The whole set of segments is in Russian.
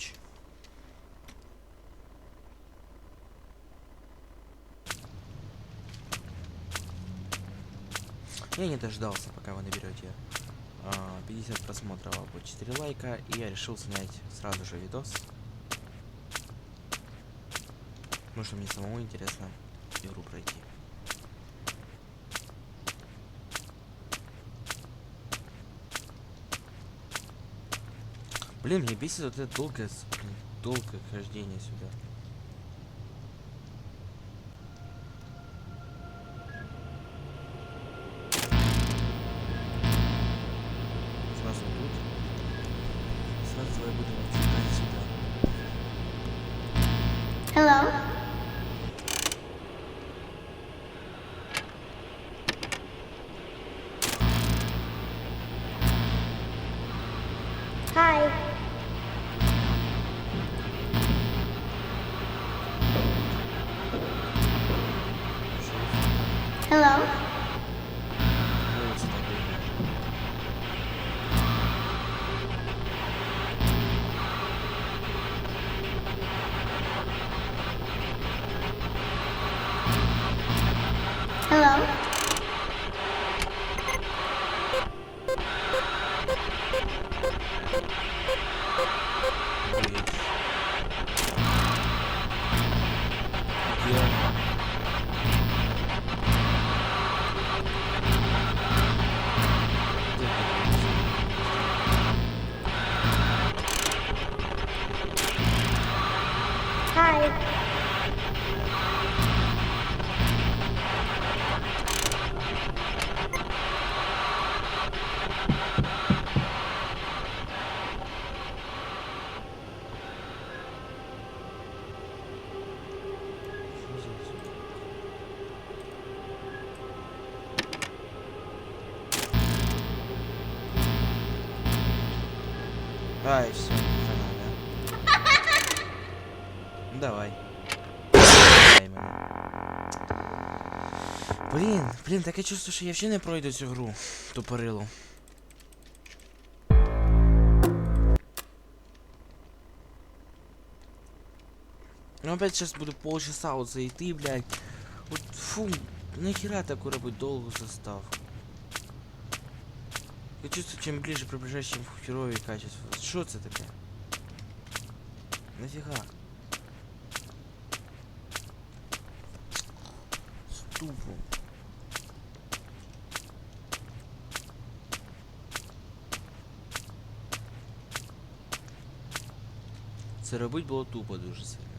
ключ. Я не дождался, пока вы наберете а, 50 просмотров по 4 лайка, и я решил снять сразу же видос. Потому что мне самому интересно игру пройти. Блин, мне бесит вот это долгое, блин, долгое хождение сюда. Ай, все, да? Давай. Дай мене. Блін, блін, таке я ще не пройду цю гру тупорилу. Ну опять сейчас буду полчаса вот зайти, блядь. Вот фу, нахера такой робить долгу заставку? Я чувствую, чем ближе приближаюсь, чем херовее качество. Что это таке? Нафига? Ступу. Це робить було тупо дуже сильно.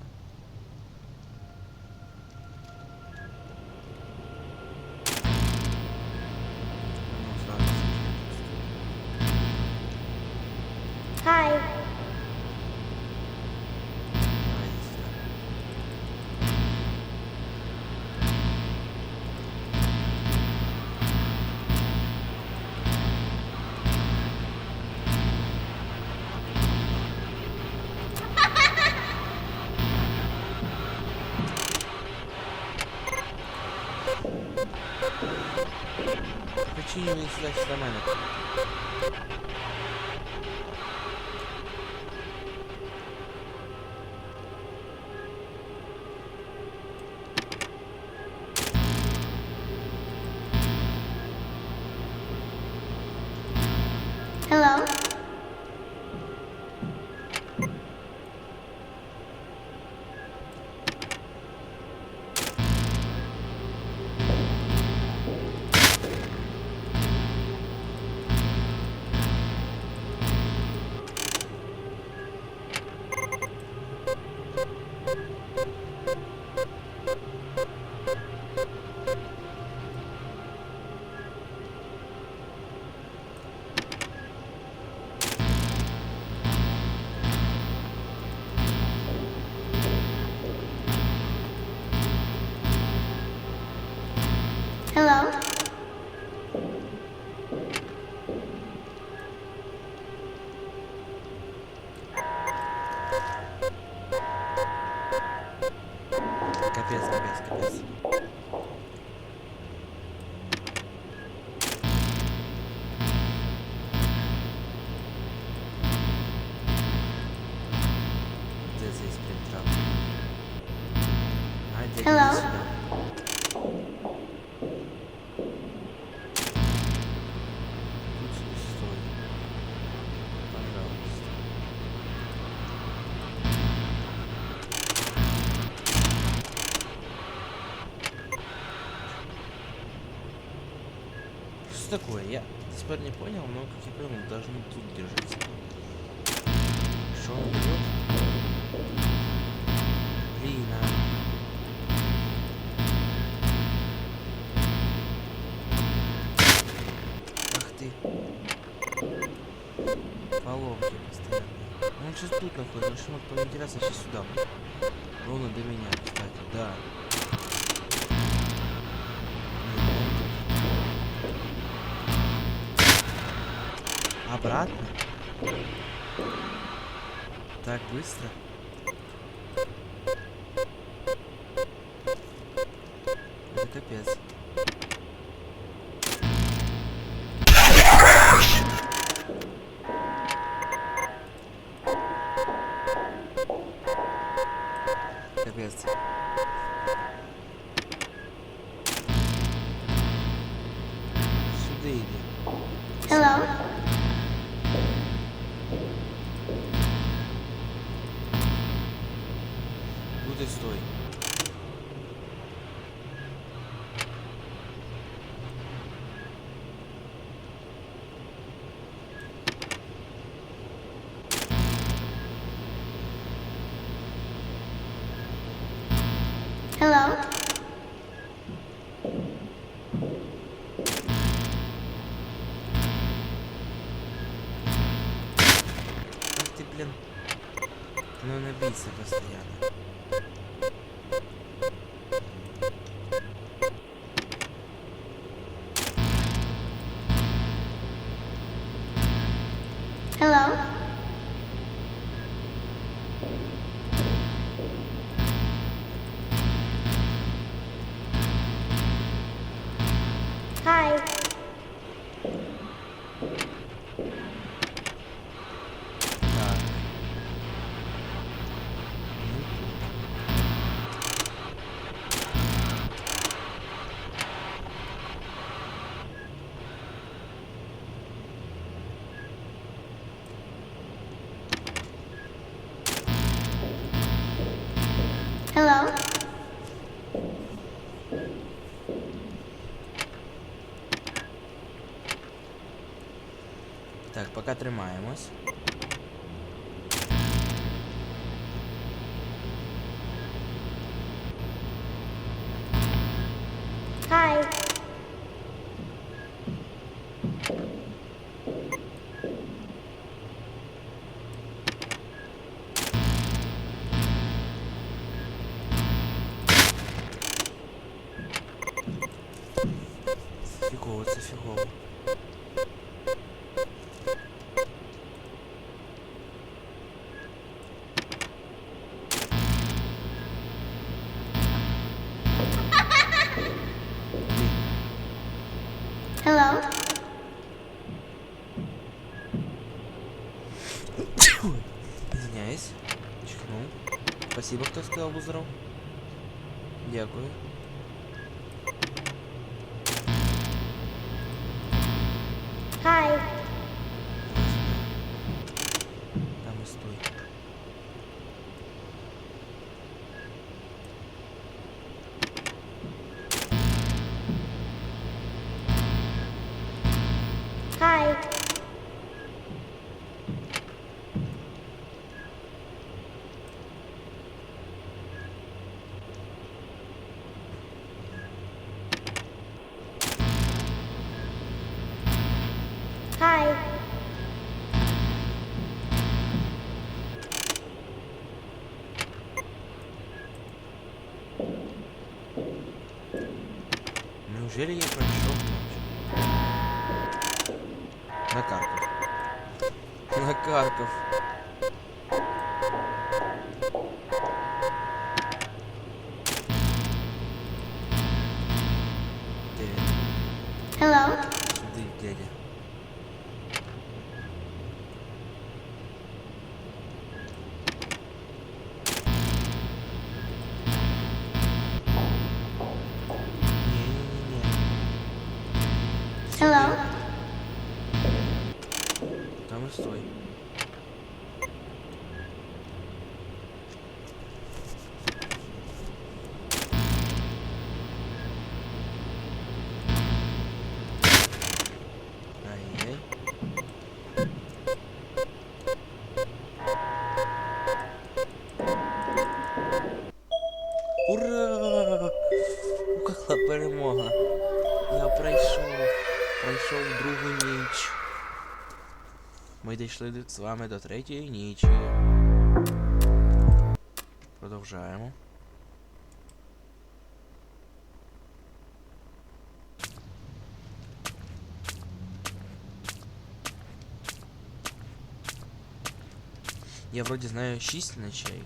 meşleştiremeyim. Такое? Я теперь не понял, но как я понял, должны тут держаться. Что он идет? Блин, а. Поломки постоянно. Ну, Он сейчас тут находится, он что мог поинтересно сейчас сюда. Ровно до меня, кстати, да. Обратно? Так быстро? Ну набийся постоянно. Hello? пока тримаємось. Hi. Фігово, це фігово. Извиняюсь. Чихнул. Спасибо, кто сказал був здоров. Дякую. Неужели я прошел ночь? На Карков. На Карков. дійшли з вами до третьої нічі. Продовжаємо. Я вроде знаю 6 ночей.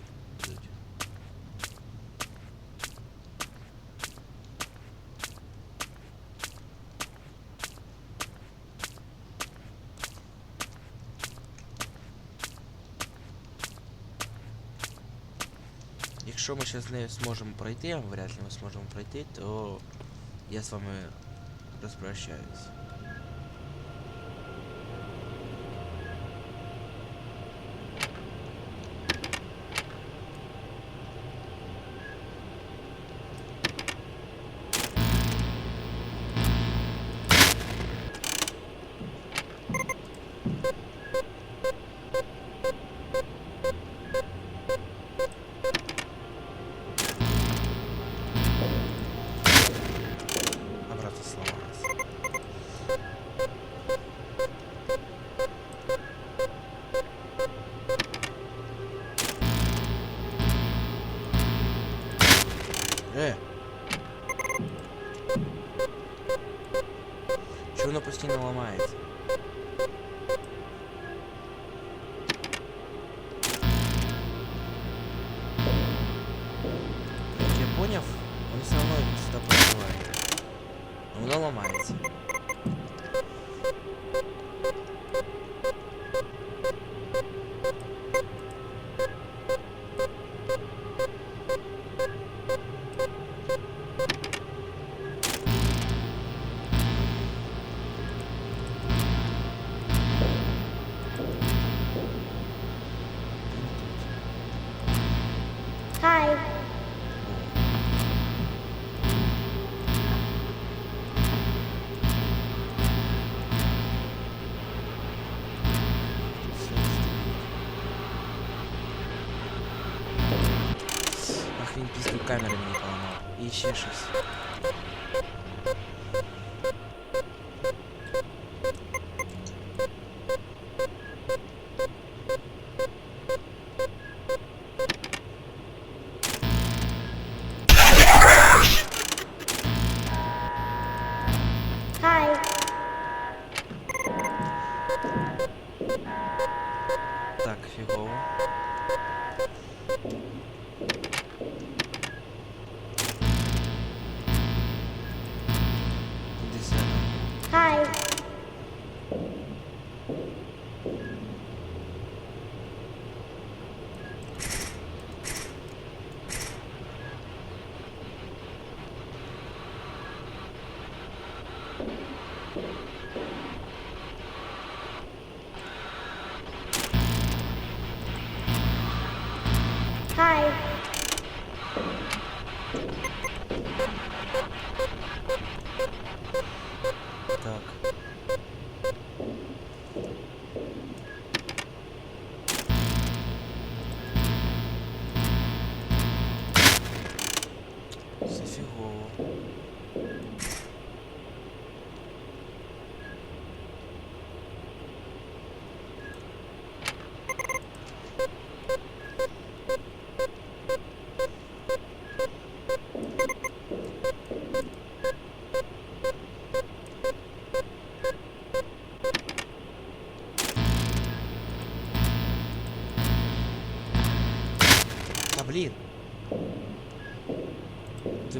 Якщо ще з нею зможемо пройти, а вряд ли ми зможемо пройти, то я з вами розпрощаюсь. Чого воно постійно ламається? Як я поняв, воно все одно сюди пробиває. Но Воно ламається. Ах, він пізду камери мені поламав. І ще щось. Hi. Так, фігово.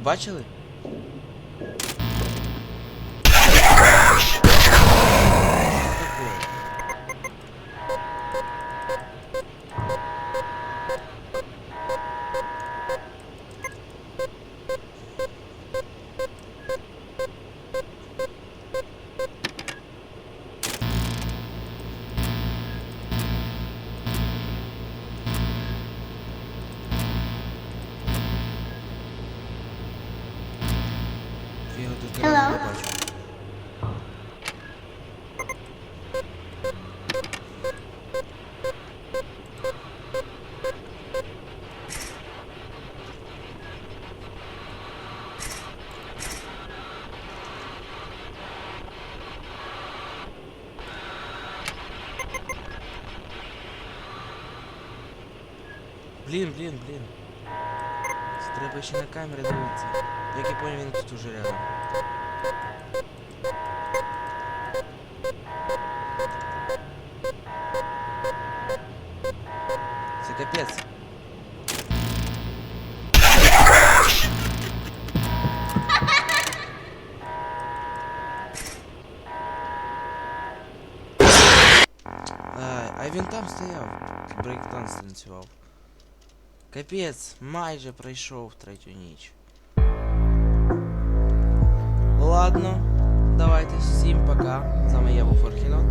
Бачили? Блін, блін, блін. Це Треба ще на камери дивитися. Як я понял, він тут уже рядом. Це капець. А, а він там стояв, брейкданс танцював. Капець, майже пройшов третю ніч. Ладно, давайте всім пока. З вами я був Форхінот.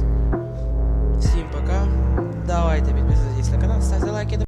Всім пока. Давайте підписуйтесь на канал, ставте лайки.